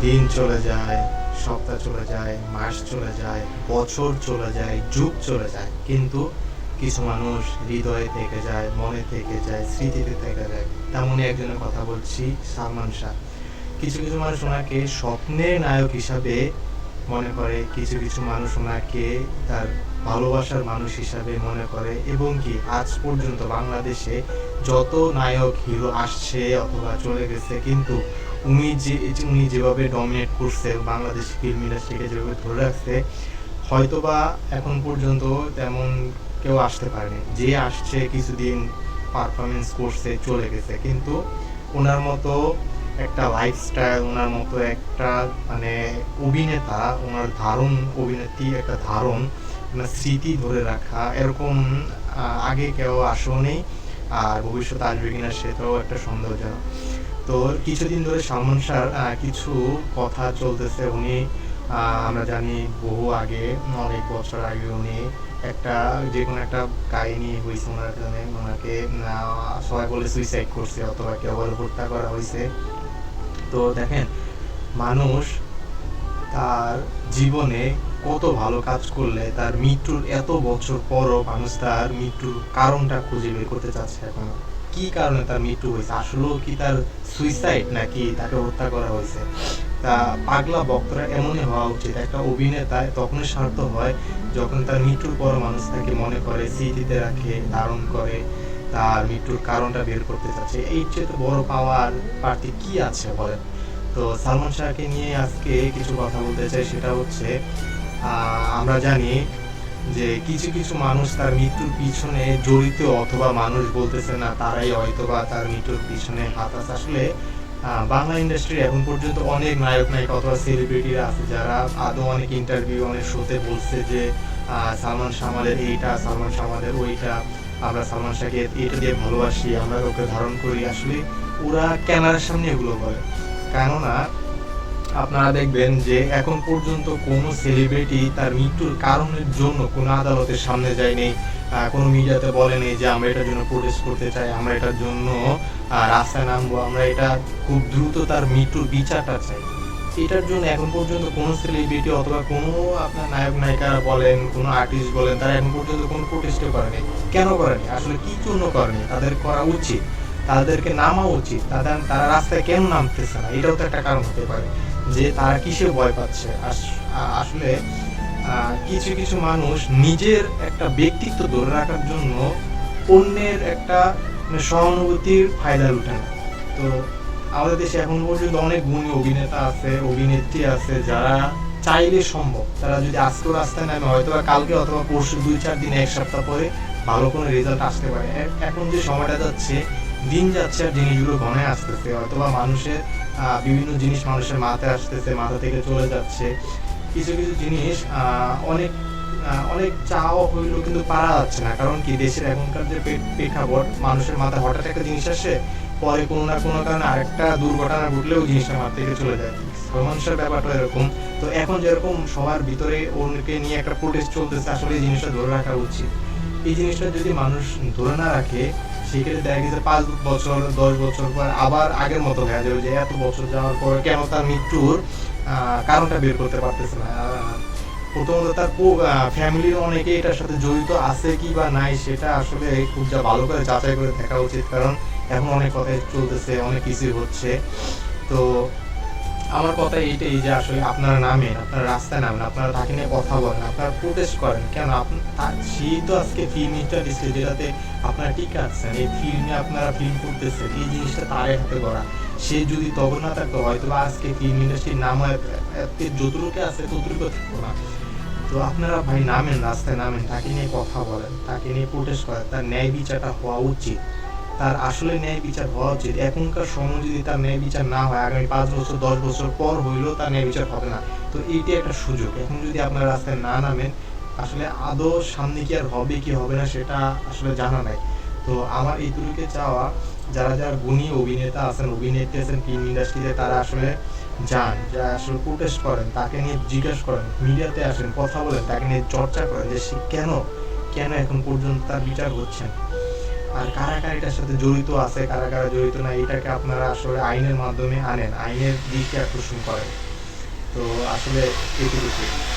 দিন চলে যায়, সপ্তাহ চলে যায়, মাস চলে যায়, বছর চলে যায়, যুগ চলে যায়। কিন্তু কিছু মানুষ হৃদয়ে থেকে যায়, মনে থেকে যায়, স্মৃতিতে থেকে যায়। তেমনই একজনের কথা বলছি, সালমান শাহ। কিছু কিছু মানুষ ওনাকে স্বপ্নের নায়ক হিসাবে মনে করে কিছু কিছু মানুষ ওনাকে তার ভালোবাসার মানুষ হিসাবে মনে করে এবং কি আজ পর্যন্ত বাংলাদেশে যত নায়ক হিরো আসছে অথবা চলে গেছে, কিন্তু উনি যে উনি যেভাবে ডমিনেট করছে বাংলাদেশ ফিল্ম ইন্ডাস্ট্রিকে যেভাবে ধরে রাখছে, হয়তোবা এখন পর্যন্ত তেমন কেউ আসতে পারেনি। যে আসছে কিছুদিন পারফরমেন্স করছে, চলে গেছে, কিন্তু ওনার মতো একটা লাইফস্টাইল ওনার মতো একটা মানে অভিনেতা, ওনার ধারণ অভিনেত্রী একটা ধারণ, ওনার স্মৃতি ধরে রাখা, এরকম আগে কেউ আসেও নেই আর ভবিষ্যতে আসবে কিনা সেটাও একটা সন্দেহজনক তো কিছুদিন ধরে সালমান শাহর কিছু কথা চলতেছে, উনি আমরা জানি বহু আগে, অনেক বছর আগে উনি একটা যে কোনো একটা কাহিনী হয়েছে ওনার জন্য ওনাকে সবাই বলে সুইসাইড করছে, অথবা কেউ হত্যা করা হয়েছে তো দেখেন, মানুষ তার জীবনে কত ভালো কাজ করলে, তার মৃত্যুর এত বছর পরও মানুষ তার মৃত্যুর কারণটা খুঁজে বের করতে চাচ্ছে এখন। কি কারণে তার মৃত্যু হয়েছে? আসলেও কি তার সুইসাইড নাকি তাকে হত্যা করা হয়েছে? তা পাগলা বক্তরা এমনই হওয়া উচিত। একটা অভিনেতা তখনই স্বার্থ হয় যখন তার মৃত্যুর পর মানুষ তাকে মনে করে, স্মৃতিতে রাখে, ধারণ করে। তার মৃত্যুর কারণটা বের করতে চাচ্ছে। এই চেয়ে বড় পাওয়ার কি আছে বলেন? তো সালমান শাহকে নিয়ে আজকে কিছু কথা বলতে চাই, সেটা হচ্ছে আমরা জানি যে কিছু কিছু মানুষ তার মৃত্যুর পিছনে জড়িত অথবা মানুষ বলতেছে না, তারাই হয়তোবা তার মৃত্যুর পিছনে হাত আছে। আসলে বাংলা ইন্ডাস্ট্রি এখন পর্যন্ত অনেক নায়ক, নায়িকা অথবা সেলিব্রিটিরা আছে যারা আদৌ অনেক ইন্টারভিউ অনেক শোতে বলছে যে সালমান আমাদের এইটা, সালমান আমাদের ওইটা। আমরা সালমান শাহকে এটা দিয়ে ভালোবাসি, আমরা ওকে ধারণ করি। আসলে ওরা ক্যামেরার সামনে এগুলো বলে কেননা, আপনারা দেখবেন যে এখন পর্যন্ত কোনো সেলিব্রিটি তার মৃত্যুর কারণের জন্য কোনো আদালতের সামনে যায়নি কোনো মিডিয়াতে বলেনি যে আমরা এটার জন্য প্রোটেস্ট করতে চাই, আমরা এটার জন্য রাস্তায় নামবো, আমরা এটা খুব দ্রুত তার মৃত্যুর বিচারটা চাই। এটার জন্য এখন পর্যন্ত কোনো সেলিব্রিটি অথবা কোনো আপনার নায়ক, নায়িকা বলেন, কোনো আর্টিস্ট বলেন, তারা এখন পর্যন্ত কোনো প্রোটেস্টও করেনি। কেন করেনি? আসলে কি জন্য করেনি? তাদের করা উচিত। তাদেরকে নামা উচিত। তাদের, তারা রাস্তায় কেন নামতেছে না? এটাও তো একটা কারণ হতে পারে যে তারা কিসে ভয় পাচ্ছে? আস- আসলে কিছু কিছু মানুষ নিজের একটা ব্যক্তিত্ব ধরে রাখার জন্য অন্যের একটা মানে সহানুভূতির ফায়দা লুটে না তো আমাদের দেশে এখন পর্যন্ত অনেক গুণী অভিনেতা আছে, অভিনেত্রী আছে যারা চাইলে সম্ভব। তারা যদি আজকেও রাস্তায় নামে হয়তো কালকে অথবা পরশু দুই চার দিনে, এক সপ্তাহ পরে ভালো কোনো রেজাল্ট আসতে পারে। এখন যে সময়টা যাচ্ছে, দিন যাচ্ছে আর জিনিসগুলো ঘনে আসতেছে। অথবা মানুষের বিভিন্ন জিনিস মানুষের মাথায় আসতেছে, মাথা থেকে চলে যাচ্ছে। কিছু কিছু জিনিস অনেক অনেক চাওয়া হইলেও কিন্তু পারা যাচ্ছে না। কারণ কি? দেশের এখনকার যে প্রেক- প্রেক্ষাপট, মানুষের মাথায় হঠাৎ একটা জিনিস আসে পরে কোনো না কোনো কারণে আরেকটা দুর্ঘটনা ঘটলেও জিনিসটা মাথা থেকে চলে যায়। মানুষের ব্যাপারটা এরকম। তো এখন যেরকম সবার ভিতরে ওনাকে নিয়ে একটা প্রোটেস্ট চলতেছে, আসলে এই জিনিসটা ধরে রাখা উচিত। এই জিনিসটা যদি মানুষ ধরে না রাখে, সেক্ষেত্রে দেখা গেছে পাঁচ বছর, দশ বছর পর আবার আগের মতো হয়ে যাবে যে এত বছর যাওয়ার পর কেন তার মৃত্যুর কারণটা বের করতে পারতেছে না। প্রথমত তার ফ্যামিলির অনেকে এটার সাথে জড়িত আছে কি বা নাই, সেটা আসলে খুব যা ভালো করে যাচাই করে দেখা উচিত। কারণ এখন অনেক কথাই চলতেছে, অনেক কিছুই হচ্ছে। তো আমার কথা এইটাই যে আসলে আপনারা নামেন, আপনারা রাস্তায় নামেন, আপনারা তাকে নিয়ে কথা বলেন, আপনারা প্রোটেস্ট করেন। কেন সেই তো আজকে ফিল্ম ইন্ডাস্ট্রি যেটাতে আপনারা ঠিক আছেন, এই ফিল্মে আপনারা ফিল্ম করতেছেন, এই জিনিসটা তার হাতে করা সে যদি তখন না থাকতো, হয়তো আজকে ফিল্ম ইন্ডাস্ট্রির নাম যতটুকু আছে, ততটুকু থাকতো না। তো আপনারা ভাই নামেন, রাস্তায় নামেন, তাকে নিয়ে কথা বলেন, তাকে নিয়ে প্রোটেস্ট করেন, তার ন্যায় বিচারটা হওয়া উচিত। তার আসলে ন্যায় বিচার হওয়া উচিত। এখনকার সময় যদি তার ন্যায় বিচার না হয়, আগামী পাঁচ বছর, দশ বছর পর হইলেও তার ন্যায় বিচার হবে না। তো এইটি একটা সুযোগ। এখন যদি আপনার রাস্তায় না নামেন, আসলে আদৌ সামনে কি আর হবে, কি হবে না সেটা আসলে জানা নাই। তো আমার এইটুকুকে চাওয়া, যারা যারা গুণী অভিনেতা আছেন, অভিনেত্রী আছেন ফিল্ম ইন্ডাস্ট্রিতে তারা আসলে যান যা আসলে প্রোটেস্ট করেন, তাকে নিয়ে জিজ্ঞেস করেন, মিডিয়াতে আসেন, কথা বলেন, তাকে নিয়ে চর্চা করেন যে সে কেন কেন এখন পর্যন্ত তার বিচার হচ্ছে না। আর কারা কারা এটার সাথে জড়িত আছে, কারা কারা জড়িত না, এটাকে আপনারা আসলে আইনের মাধ্যমে আনেন। আইনের দিকে আকর্ষণ করেন। তো আসলে এটুকুই